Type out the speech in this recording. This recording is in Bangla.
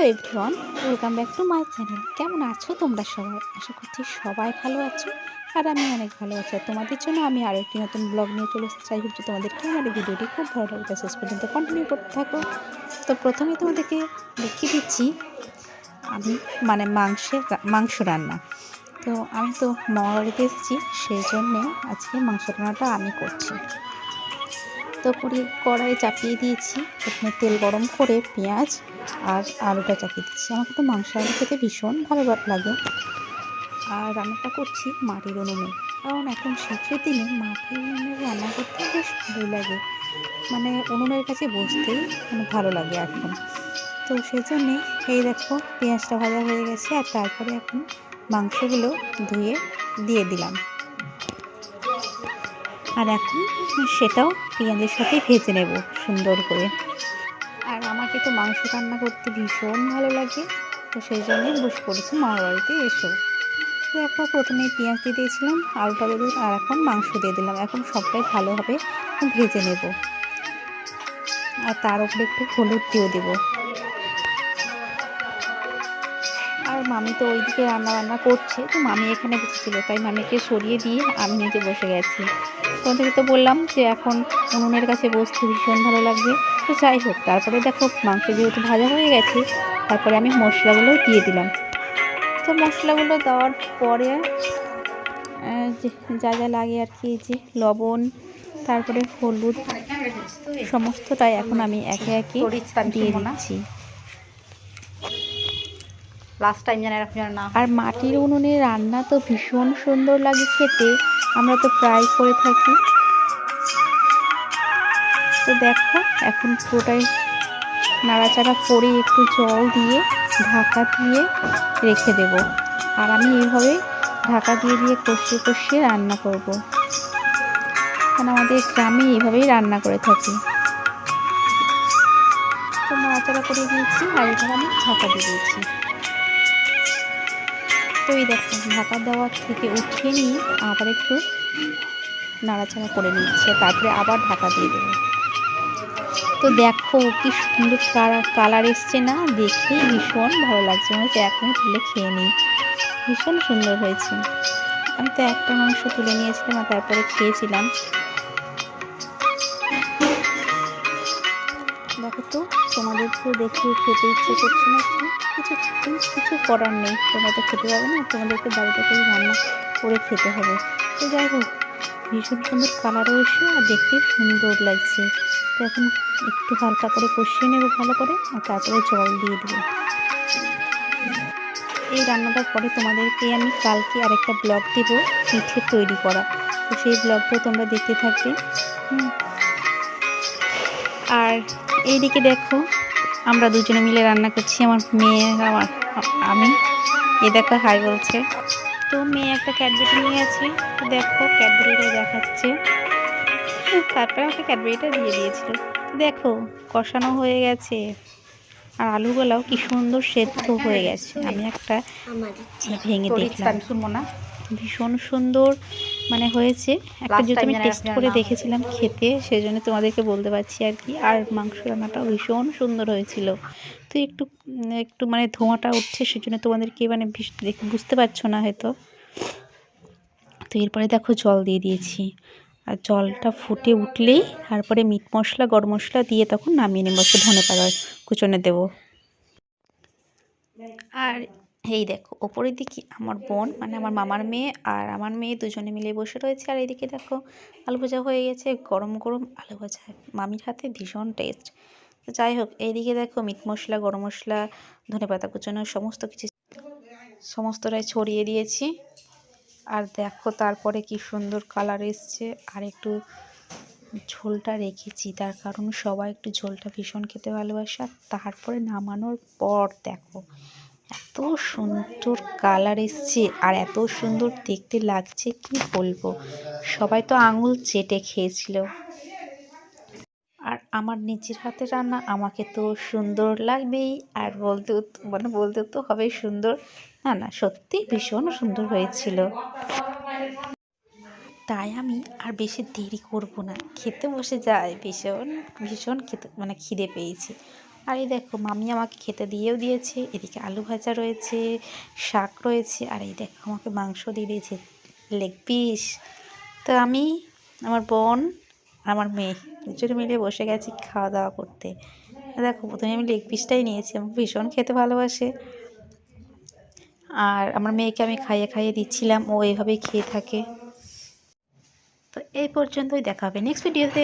Hello everyone, welcome back to my channel. কেমন আছো তোমরা সবাই? আশা করছি সবাই ভালো আছো আর আমি অনেক ভালো আছি। তোমাদের জন্য আমি আরও একটি নতুন ব্লগ নিয়ে চলে এসেছি। চাই হচ্ছে তোমাদেরকে আমার এই ভিডিওটি খুব ভালো লাগবে। শেষ পর্যন্ত কন্টিনিউ করতে থাকো। তো প্রথমে তোমাদেরকে দেখিয়ে দিচ্ছি, আমি মানে মাংসের মাংস রান্না। তো আমি তো মামা বাড়িতে এসেছি, সেই জন্যে আজকে মাংস রান্নাটা আমি করছি। তো করে কড়াই চাপিয়ে দিয়েছি। প্রথমে তেল গরম করে পেঁয়াজ আর আলুটা চাপিয়ে দিচ্ছি। আমাকে তো মাংস আলু খেতে ভীষণ ভালো লাগে। আর রান্নাটা করছি মাটির উনুনে। কারণ এখন শীতের দিনে মাটির উনুনে রান্না করতে বেশ ভালোই লাগে। মানে উনুনের কাছে বসতেই মানে ভালো লাগে এখন। তো সেই জন্যে এই দেখো পেঁয়াজটা ভাজা হয়ে গেছে আর তারপরে এখন মাংসগুলো ধুয়ে দিয়ে দিলাম। আর এখন সেটাও পেঁয়াজের সাথে ভেজে নেব সুন্দর করে। আর আমাকে তো মাংস রান্না করতে ভীষণ ভালো লাগে তো সেই জন্যই বসে পড়েছি মামার বাড়িতে এসো। দেখো প্রথমে পেঁয়াজ দিয়ে দিয়েছিলাম আলুটা দিয়ে দিলাম আর এখন মাংস দিয়ে দিলাম। এখন সবটাই ভালোভাবে ভেজে নেব। আর তার উপরে একটু হলুদ দিয়েও দেবো। আর মামি তো ওইদিকে রান্না বান্না করছে তো মামি এখানে বসেছিল তাই মামিকে সরিয়ে দিয়ে আমি নিজে বসে গেছি। তোমাদেরকে তো বললাম যে এখন উনুনের কাছে বসতে ভীষণ ভালো লাগবে তো যাই হোক তারপরে দেখো মাংস যেহেতু ভাজা হয়ে গেছে তারপরে আমি মশলাগুলো দিয়ে দিলাম। তো মশলাগুলো দেওয়ার পরে যা যা লাগে আর কি যে লবণ তারপরে হলুদ সমস্তটাই এখন আমি একে একে দিয়ে দিচ্ছি। লাস্ট টাইম জানি এরকম যেন না আর মাটির উনুনে রান্না তো ভীষণ সুন্দর লাগে খেতে। আমরা তো প্রায় করে থাকি। তো দেখো, এখন পুরোটাই নাড়াচাড়া করে একটু জল দিয়ে ঢাকা দিয়ে রেখে দেব। আর আমি এইভাবে ঢাকা দিয়ে দিয়ে কষিয়ে কষিয়ে রান্না করব। কারণ আমাদের গ্রামে এইভাবেই রান্না করে থাকি। তো নাড়াচাড়া করে দিয়েছি আর এখানে আমি ঢাকা দিয়ে দিয়েছি। তো এই দেখো, ঢাকা দেওয়ার থেকে উঠিয়ে নিয়ে আবার একটু নাড়াচাড়া করে নিচ্ছে, তারপরে আবার ঢাকা দিয়ে দেবো। তো দেখো কি সুন্দর কালার এসছে না, দেখে ভীষণ ভালো লাগছে, মনে হচ্ছে এখনই তুলে খেয়ে নিই। ভীষণ সুন্দর হয়েছে। আমি তো একটা মাংস তুলে নিয়েছিলাম আর তারপরে খেয়েছিলাম। দেখো তো তোমাদেরকেও দেখে খেতে ইচ্ছে করছে না কিছু কিছু করার নেই। তোমরা তো খেতে পাবে না, তোমাদেরকে বাড়িতে করে রান্না করে খেতে হবে। তো যাই হোক, ভীষণ সুন্দর কালারও এসে আর দেখতে সুন্দর লাগছে। তো এখন একটু হালকা করে কষিয়ে নেব ভালো করে, আর তারপরে জল দিয়ে দেবো। এই রান্নাটার পরে তোমাদেরকে আমি কালকে আরেকটা ব্লগ দেবো, পিঠে তৈরি করা। তো সেই ব্লগটাও তোমরা দেখতে থাকবে। আর এইদিকে দেখো আমরা দুজনে মিলে রান্না করছি আমার মেয়ে আমার আমি। এ দেখো হাই বলছে। তো মেয়ে একটা ক্যাডবেরি নিয়ে আছে তো দেখো ক্যাডবেরিটা দেখাচ্ছে। তারপরে আমাকে ক্যাডবেরিটা দিয়ে দিয়েছিল। দেখো কষানো হয়ে গেছে। আর আলুগুলাও কি সুন্দর সেদ্ধ হয়ে গেছে। আমি একটা ভেঙে দেখলাম। শুনব না ভীষণ সুন্দর মানে হয়েছে। একটা যেহেতু আমি টেস্ট করে দেখেছিলাম খেতে সেই জন্য তোমাদেরকে বলতে পারছি আর কি। আর মাংস রান্নাটা ভীষণ সুন্দর হয়েছিল। তো একটু একটু মানে ধোঁয়াটা উঠছে সেজন্য তোমাদেরকে মানে বুঝতে পারছ না হয়তো। তো এরপরে দেখো জল দিয়ে দিয়েছি। আর জলটা ফুটে উঠলেই তারপরে মিট মশলা গরম মশলা দিয়ে তখন নামিয়ে নেব একটু ধনে পাতা কুচনে দেবো। আর এই দেখো, ওপরের দিকে আমার বোন মানে আমার মামার মেয়ে আর আমার মেয়ে দুজনে মিলে বসে রয়েছে আর এইদিকে দেখো, আলু ভাজা হয়ে গেছে, গরম গরম আলু ভাজা। মামির হাতে ভীষণ টেস্ট তো যাই হোক, এইদিকে দেখো মিট মশলা, গরম মশলা, ধনে পাতা কুচানো, সমস্ত কিছু, সমস্তটাই ছড়িয়ে দিয়েছি। আর দেখো তারপরে কি সুন্দর কালার এসছে। আর একটু ঝোলটা রেখেছি, তার কারণ সবাই একটু ঝোলটা ভীষণ খেতে ভালোবাসে। আর তারপরে নামানোর পর দেখো এত সুন্দর কালার এসছে আর এত সুন্দর দেখতে লাগছে, কি বলব? সবাই তো আঙুল চেটে খেয়েছিল। আর আমার নিজের হাতে রান্না আমাকে তো সুন্দর লাগবেই, আর বলতেও মানে বলতে তো হবে সুন্দর। না না, সত্যি ভীষণ সুন্দর হয়েছিল। তাই আমি আর বেশি দেরি করব না। খেতে বসে যাই ভীষণ ভীষণ খেতে মানে খিদে পেয়েছি। আর এই দেখো, মামি আমাকে খেতে দিয়েও দিয়েছে, এদিকে আলু ভাজা রয়েছে, শাক রয়েছে, আর এই দেখো আমাকে মাংস দিয়ে দিয়েছে, লেগ পিস। তো আমি, আমার বোন আমার মেয়ে দুজনে মিলে বসে গেছি খাওয়া দাওয়া করতে। দেখো, প্রথমে আমি লেগ পিসটাই নিয়েছি, আমাকে ভীষণ খেতে ভালোবাসে। আর আমার মেয়েকে আমি খাইয়ে খাইয়ে দিচ্ছিলাম, ও এভাবেই খেয়ে থাকে। তো এই পর্যন্তই দেখা হবে নেক্সট ভিডিওতে।